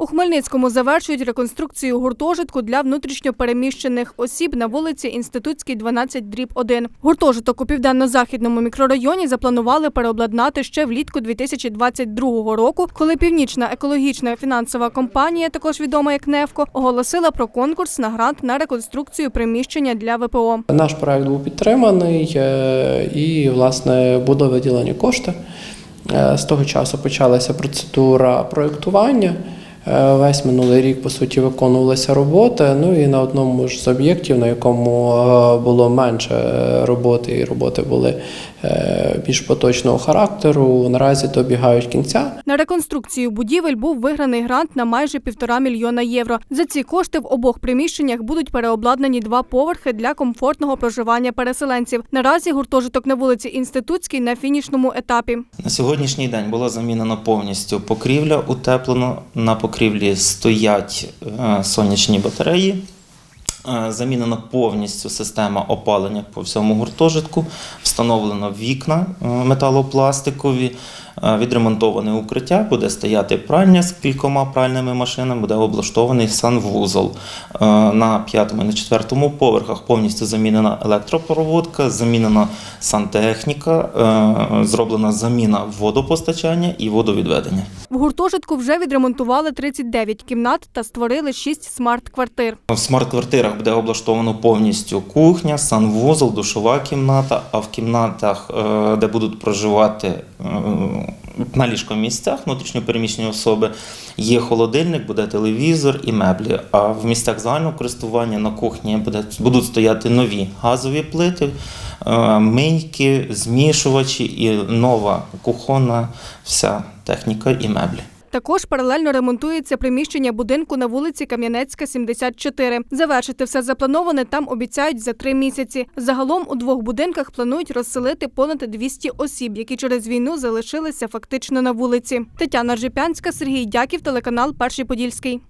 У Хмельницькому завершують реконструкцію гуртожитку для внутрішньопереміщених осіб на вулиці Інститутській, 12, дріб 1. Гуртожиток у південно-західному мікрорайоні запланували переобладнати ще влітку 2022 року, коли північна екологічна фінансова компанія, також відома як НЕФКО, оголосила про конкурс на грант на реконструкцію приміщення для ВПО. Наш проект був підтриманий е, і, власне, були виділені кошти. Е, З того часу почалася процедура проєктування. Е, Весь минулий рік, по суті, виконувалися роботи. Ну і на одному ж з об'єктів, на якому е, було менше е, роботи, і роботи були більш поточного характеру, наразі добігають кінця. На реконструкцію будівель був виграний грант на майже півтора мільйона євро. За ці кошти в обох приміщеннях будуть переобладнані два поверхи для комфортного проживання переселенців. Наразі гуртожиток на вулиці Інститутській на фінішному етапі. На сьогоднішній день було замінено повністю покрівля, утеплено. На покрівлі стоять е, сонячні батареї. Е, Замінена повністю система опалення по всьому гуртожитку, встановлено вікна е, металопластикові, е, відремонтоване укриття, буде стояти пральня з кількома пральними машинами, буде облаштований санвузол. На п'ятому і на четвертому поверхах повністю замінена електропроводка, замінена сантехніка, зроблена заміна водопостачання і водовідведення. В гуртожитку вже відремонтували 39 кімнат та створили 6 смарт-квартир. В смарт-квартирах буде облаштовано повністю кухня, санвузол, душова кімната, а в кімнатах, е, де будуть проживати е, на ліжкомісцях внутрішньопереміщені особи, є холодильник, буде телевізор і меблі. А в місцях загального користування на кухні будуть стояти нові газові плити, е, мийки, змішувачі і нова кухонна вся техніка і меблі. Також паралельно ремонтується приміщення будинку на вулиці Кам'янецька, 74. Завершити все заплановане там обіцяють за три місяці. Загалом у двох будинках планують розселити понад 200 осіб, які через війну залишилися фактично на вулиці. Тетяна Ржепянська, Сергій Дяків, телеканал Перший Подільський.